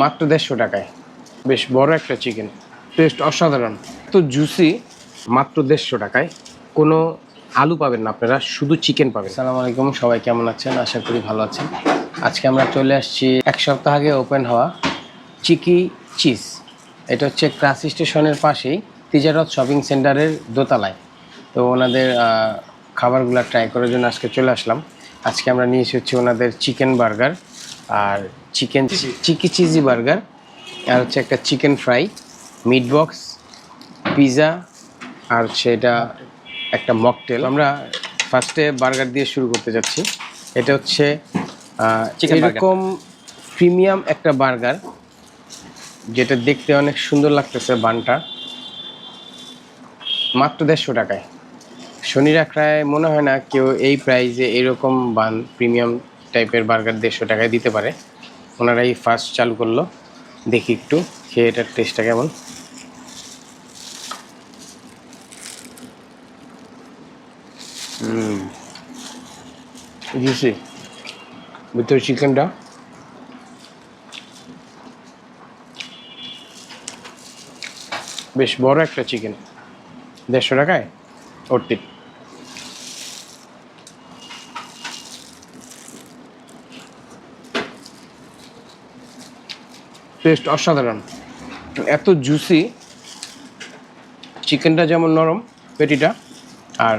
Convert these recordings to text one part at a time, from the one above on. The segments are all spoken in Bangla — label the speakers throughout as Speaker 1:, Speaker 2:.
Speaker 1: মাত্র দেড়শো টাকায়। বেশ বড় একটা চিকেন টেস্ট অসাধারণ। তো জুসি মাত্র দেড়শো টাকায়। কোনো আলু পাবেন না আপনারা, শুধু চিকেন পাবেন। সালাম আলাইকুম, সবাই কেমন আছেন? আশা করি ভালো আছেন। আজকে আমরা চলে আসছি এক সপ্তাহ আগে ওপেন হওয়া চিকি চিজ। এটা হচ্ছে ক্রাস স্টেশনের পাশেই তিজারত শপিং সেন্টারের দোতলায়। তো ওনাদের খাবারগুলো ট্রাই করার জন্য আজকে চলে আসলাম। আজকে আমরা নিয়ে এসেছি ওনাদের চিকেন বার্গার আর চিকেন চিকি চিজি বার্গার আর হচ্ছে একটা chicken fry meat box pizza আর হচ্ছে এটা একটা মকটেল আমরা ফার্স্টে বার্গার দিয়ে শুরু করতে যাচ্ছি। এটা হচ্ছে এরকম প্রিমিয়াম একটা বার্গার যেটা দেখতে অনেক সুন্দর লাগতেছে বানটা। মাত্র দেড়শো টাকায়। শনি রাখরায় মনে হয় না কেউ এই প্রাইজে এরকম বান প্রিমিয়াম টাইপের বার্গার দেড়শো টাকায় দিতে পারে। ওনারাই ফার্স্ট চালু করল। দেখি একটু, খেয়ে এটার টেস্টটা কেমন। জুসি ভিতরে চিকেনটা বেশ বড় একটা চিকেন দেড়শো টাকায়? অর্তি টেস্ট অসাধারণ। এত জুসি চিকেনটা যেমন নরম পেটিটা, আর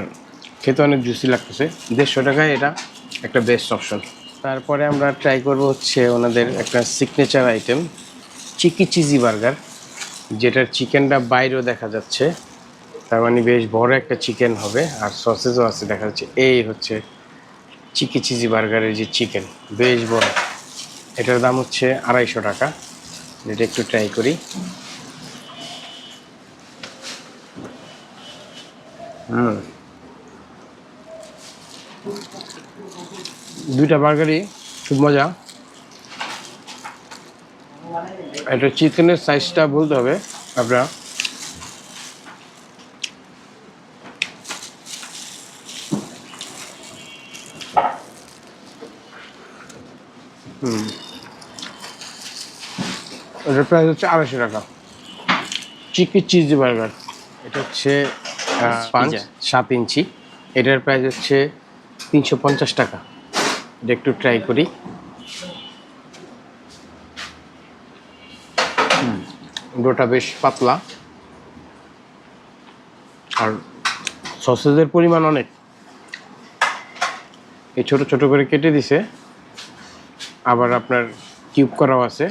Speaker 1: খেতে অনেক জুসি লাগতেছে। দেড়শো টাকায় এটা একটা বেস্ট অপশন তারপরে আমরা ট্রাই করব হচ্ছে ওনাদের একটা signature item cheeky cheesy burger যেটার চিকেনটা বাইরেও দেখা যাচ্ছে। তার মানে বেশ বড় একটা চিকেন হবে, আর সসেজও আছে দেখা যাচ্ছে। এই হচ্ছে চিকি চিজি বার্গারের যে চিকেন বেশ বড়। এটার দাম হচ্ছে আড়াইশো টাকা। এটা একটু ট্রাই করি। হুম। দুইটা বার্গারই খুব মজা। এটা চিকেনের সাইজটা বলতে হবে আপনারা। হুম। এটার প্রাইস হচ্ছে আড়াইশো টাকা। চিকি চিজ বার্গার। এটা হচ্ছে পাঁচ সাত ইঞ্চি। এটার প্রাইস হচ্ছে তিনশো পঞ্চাশ টাকা। এটা একটু ট্রাই করি। ডোটা বেশ পাতলা। আর সসেজের পরিমাণ অনেক। এই ছোট ছোট করে কেটে দিছে। আবার আপনার কিউব করাও আছে।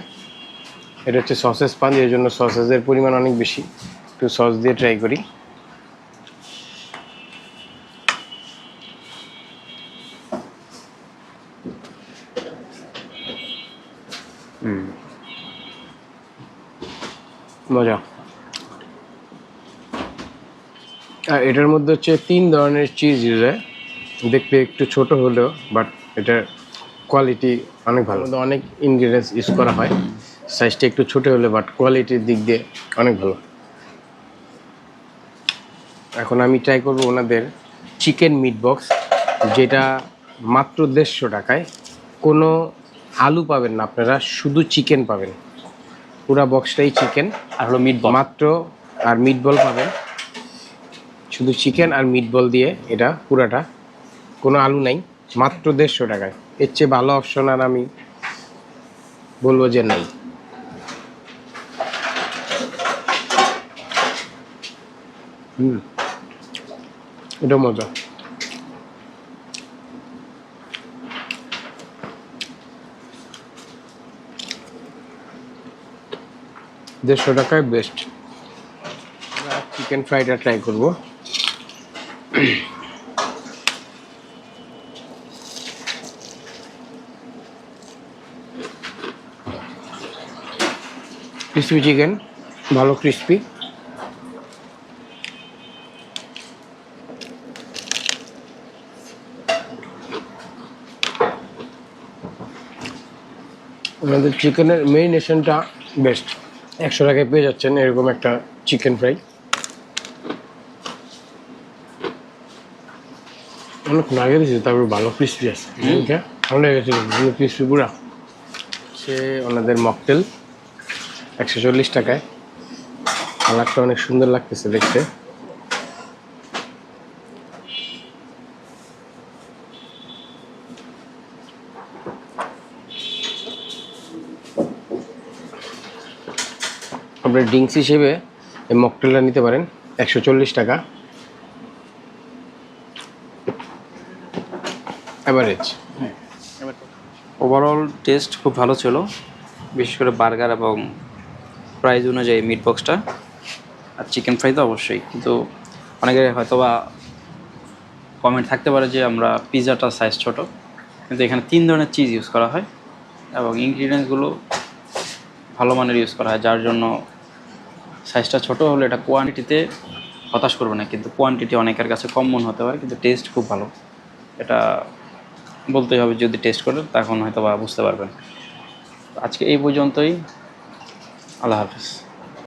Speaker 1: এটা হচ্ছে সসেস পান এর জন্য সসেজের পরিমাণ অনেক বেশি। একটু সস দিয়ে ট্রাই করি। মজা। আর এটার মধ্যে হচ্ছে তিন ধরনের চিজ ইউজ হয়। দেখতে একটু ছোট হলেও বাট এটার কোয়ালিটি অনেক ভালো। অনেক ইনগ্রিডিয়েন্টস ইউজ করা হয়। সাইজটা একটু ছোটো হলে বাট কোয়ালিটির দিক দিয়ে অনেক ভালো। এখন আমি ট্রাই করব ওনাদের চিকেন মিট বক্স যেটা মাত্র দেড়শো টাকায়। কোনো আলু পাবেন না আপনারা শুধু চিকেন পাবেন। পুরা বক্সটাই চিকেন
Speaker 2: আর হলো মিট
Speaker 1: মাত্র আর মিট বল পাবেন। শুধু চিকেন আর মিট বল দিয়ে এটা পুরাটা। কোনো আলু নাই মাত্র দেড়শো টাকায়। এর চেয়ে ভালো অপশন আর আমি বলব যে নাই। হুম। এটা মজা। দেড়শো টাকায় বেস্ট চিকেন ফ্রাইটা ট্রাই করব। ক্রিসপি চিকেন ভালো ক্রিসপি আমাদের চিকেনের মেরিনেশনটা বেস্ট একশো টাকায় পেয়ে যাচ্ছেন এরকম একটা চিকেন ফ্রাই অনেক আগে দিয়েছে তারপর ভালো ক্রিসপি আছে। ভালো লেগেছে ভালো ক্রিসপি পুরা। সে ওনাদের মকটেল একশো চল্লিশ টাকায়। কালারটা অনেক সুন্দর লাগতেছে দেখতে। আপনার ড্রিঙ্কস হিসেবে এই মকটেলটা নিতে পারেন। একশো চল্লিশ টাকা। অ্যাভারেজ
Speaker 2: ওভারঅল টেস্ট খুব ভালো ছিল। বিশেষ করে বার্গার এবং প্রাইজ অনুযায়ী মিট বক্সটা আর চিকেন ফ্রাই তো অবশ্যই, কিন্তু অনেকের হয়তো বা কমেন্ট থাকতে পারে যে আমরা পিৎজাটার সাইজ ছোট। কিন্তু এখানে তিন ধরনের চিজ ইউজ করা হয় এবং ইনগ্রিডিয়েন্টসগুলো ভালো মানের ইউজ করা হয়, যার জন্য সাইজটা ছোট হলে এটা কোয়ান্টিটিতে হতাশ করবে না, কিন্তু কোয়ান্টিটি অনেকের কাছে কম মনে হতে পারে, কিন্তু টেস্ট খুব ভালো। এটা বলতেই হবে, যদি টেস্ট করেন তখন হয়তো বা বুঝতে পারবেন। আজকে এই পর্যন্তই। আল্লাহ হাফিজ।